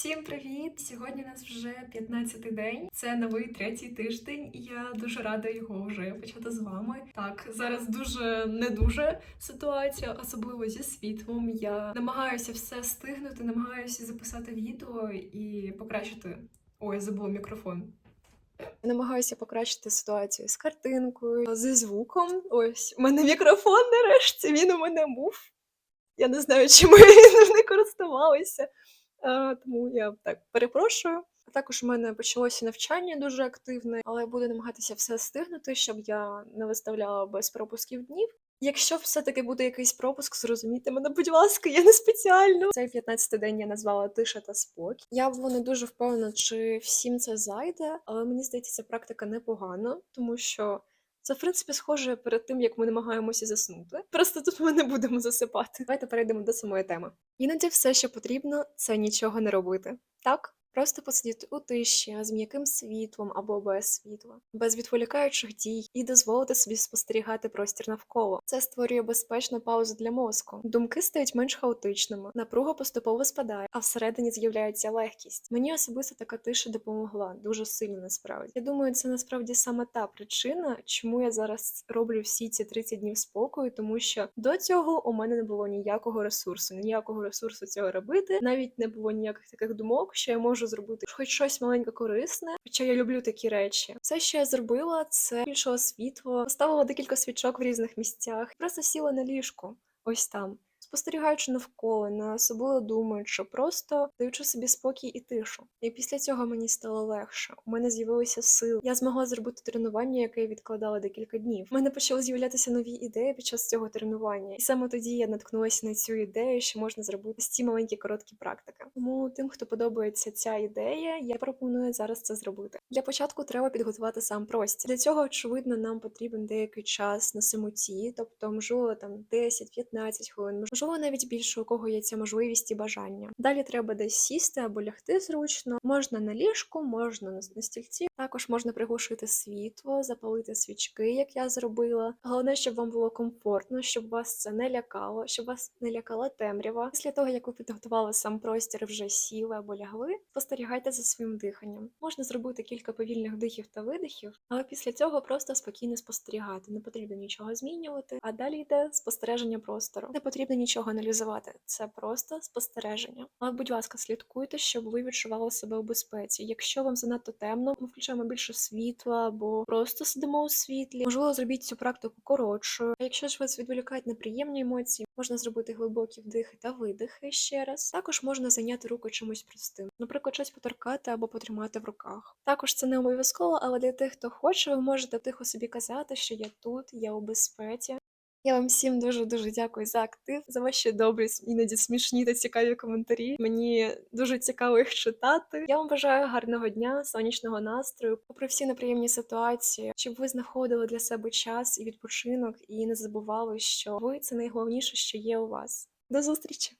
Всім привіт! Сьогодні у нас вже 15-й день. Це новий третій тиждень, і я дуже рада його вже почати з вами. Так, зараз дуже не дуже ситуація, особливо зі світлом. Я намагаюся все стигнути, намагаюся записати відео і покращити. Ой, забула мікрофон. Намагаюся покращити ситуацію з картинкою, зі звуком. Ось у мене мікрофон нарешті. Він у мене був. Я не знаю, чим я не користувалася. Е, тому я так перепрошую. Також у мене почалося навчання дуже активне, але я буду намагатися все стигнути, щоб я не виставляла без пропусків днів. Якщо все-таки буде якийсь пропуск, зрозумійте мене, будь ласка, я не спеціально. Цей 15-й день я назвала тиша та спокій. Я була не дуже впевнена, чи всім це зайде, але мені здається, ця практика непогана, тому що це, в принципі, схоже перед тим, як ми намагаємося заснути. Просто тут ми не будемо засипати. Давайте перейдемо до самої теми. Іноді все, що потрібно, це нічого не робити. Так? Просто посидіти у тиші з м'яким світлом або без світла, без відволікаючих дій, і дозволити собі спостерігати простір навколо. Це створює безпечну паузу для мозку. Думки стають менш хаотичними, напруга поступово спадає, а всередині з'являється легкість. Мені особисто така тиша допомогла дуже сильно насправді. Я думаю, це насправді саме та причина, чому я зараз роблю всі ці 30 днів спокою, тому що до цього у мене не було ніякого ресурсу, ніякого ресурсу цього робити. Навіть не було ніяких таких думок, що я можу зробити хоч щось маленьке корисне. Хоча я люблю такі речі. Все, що я зробила, це більшого світло, поставила декілька свічок в різних місцях, просто сіла на ліжку, ось там. Спостерігаючи навколо, не особливо думаючи, просто даючи собі спокій і тишу. І після цього мені стало легше. У мене з'явилися сили. Я змогла зробити тренування, яке я відкладала декілька днів. У мене почали з'являтися нові ідеї під час цього тренування. І саме тоді я наткнулася на цю ідею, що можна зробити з ці маленькі короткі практики. Тому тим, хто подобається ця ідея, я пропоную зараз це зробити. Для початку треба підготувати сам простір. Для цього, очевидно, нам потрібен деякий час на самоті, тобто можливо там 10-15 хвилин, можливо, навіть більше у кого є ця можливість і бажання. Далі треба десь сісти або лягти зручно. Можна на ліжку, можна на стільці. Також можна приглушити світло, запалити свічки, як я зробила. Головне, щоб вам було комфортно, щоб вас це не лякало, щоб вас не лякала темрява. Після того, як ви підготували сам простір, вже сіли або лягли, спостерігайте за своїм диханням. Можна зробити кілька повільних дихів та видихів, але після цього просто спокійно спостерігати. Не потрібно нічого змінювати. А далі йде спостереження простору. Не потрібно нічого аналізувати. Це просто спостереження. Але, будь ласка, слідкуйте, щоб ви відчували себе у безпеці. Якщо вам занадто темно, ми включаємо більше світла або просто сидимо у світлі. Можливо, зробіть цю практику коротшою. А якщо ж вас відволікають неприємні емоції, можна зробити глибокі вдихи та видихи ще раз. Також можна зайняти руку чимось простим, наприклад, щось поторкати або потримати в руках. Також це не обов'язково, але для тих, хто хоче, ви можете тихо собі казати, що я тут, я у безпеці. Я вам всім дуже дуже дякую за актив, за ваші добрі, іноді смішні та цікаві коментарі. Мені дуже цікаво їх читати. Я вам бажаю гарного дня, сонячного настрою, попри всі неприємні ситуації, щоб ви знаходили для себе час і відпочинок, і не забували, що ви це найголовніше, що є у вас. До зустрічі!